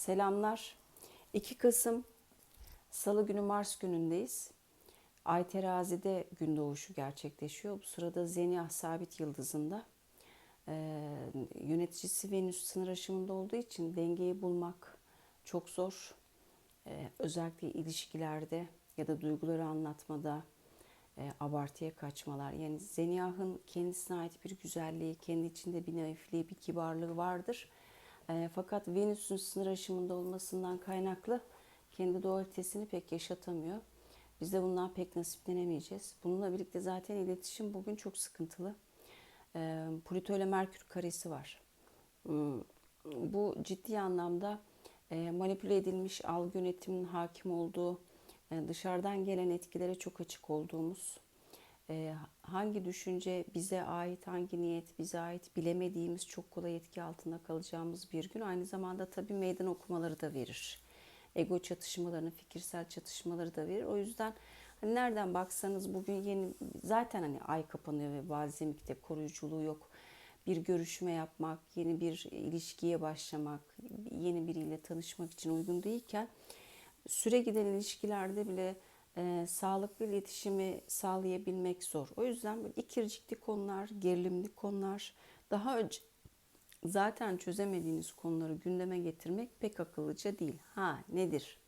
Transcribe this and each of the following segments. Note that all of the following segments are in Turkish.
Selamlar. 2 Kasım Salı günü Mars günündeyiz. Ay terazide gün doğuşu gerçekleşiyor. Bu sırada Zenyah sabit yıldızında e, yöneticisi Venüs sınır aşımında olduğu için dengeyi bulmak çok zor. E, özellikle ilişkilerde ya da duyguları anlatmada e, abartıya kaçmalar. Yani Zenyah'ın kendisine ait bir güzelliği, kendi içinde bir naifliği, bir kibarlığı vardır. E, fakat Venüs'ün sınır aşımında olmasından kaynaklı kendi dualitesini pek yaşatamıyor. Biz de bundan pek nasiplenemeyeceğiz. Bununla birlikte zaten iletişim bugün çok sıkıntılı. E, Plüto ile Merkür karesi var. Hmm, Bu ciddi anlamda e, manipüle edilmiş algı yönetiminin hakim olduğu, e, dışarıdan gelen etkilere çok açık olduğumuz, e, hangi düşünce bize ait, hangi niyet bize ait bilemediğimiz çok kolay etki altında kalacağımız bir gün. Aynı zamanda tabii meydan okumaları da verir. Ego çatışmalarını, fikirsel çatışmaları da verir. O yüzden hani nereden baksanız bugün yeni zaten hani ay kapanıyor ve bazemikte koruyuculuğu yok. Bir görüşme yapmak, yeni bir ilişkiye başlamak, yeni biriyle tanışmak için uygun değilken süre giden ilişkilerde bile e, sağlıklı iletişimi sağlayabilmek zor. O yüzden böyle ikircikli konular, gerilimli konular, daha önce zaten çözemediğiniz konuları gündeme getirmek pek akıllıca değil. Ha nedir?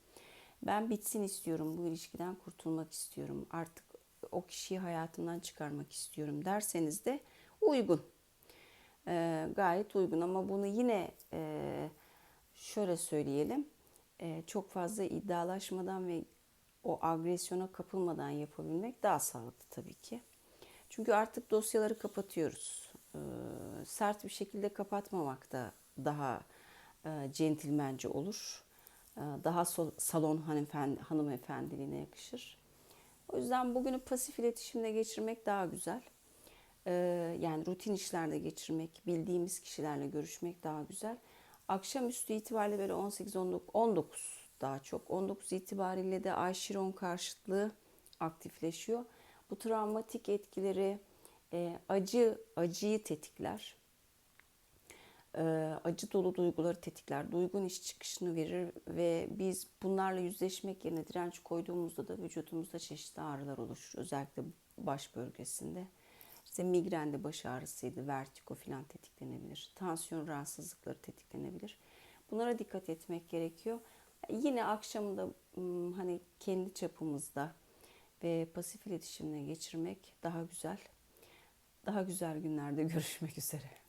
Ben bitsin istiyorum, bu ilişkiden kurtulmak istiyorum, artık o kişiyi hayatımdan çıkarmak istiyorum derseniz de uygun. E, gayet uygun ama bunu yine e, şöyle söyleyelim e, çok fazla iddialaşmadan ve o agresyona kapılmadan yapabilmek daha sağlıklı tabii ki. Çünkü artık dosyaları kapatıyoruz. E, sert bir şekilde kapatmamak da daha e, centilmence olur. E, daha sol, salon hanımefendi, hanımefendiliğine yakışır. O yüzden bugünü pasif iletişimle geçirmek daha güzel. E, yani rutin işlerde geçirmek, bildiğimiz kişilerle görüşmek daha güzel. Akşamüstü itibariyle böyle 18-19 19 daha çok. 19 itibariyle de Ay Şiron karşıtlığı aktifleşiyor. Bu travmatik etkileri e, acı acıyı tetikler. E, acı dolu duyguları tetikler. Duygun iş çıkışını verir ve biz bunlarla yüzleşmek yerine direnç koyduğumuzda da vücudumuzda çeşitli ağrılar oluşur. Özellikle baş bölgesinde. İşte migrende baş ağrısıydı, vertigo filan tetiklenebilir. Tansiyon rahatsızlıkları tetiklenebilir. Bunlara dikkat etmek gerekiyor. Yine akşamında hani kendi çapımızda ve pasif iletişimle geçirmek daha güzel. Daha güzel günlerde görüşmek üzere.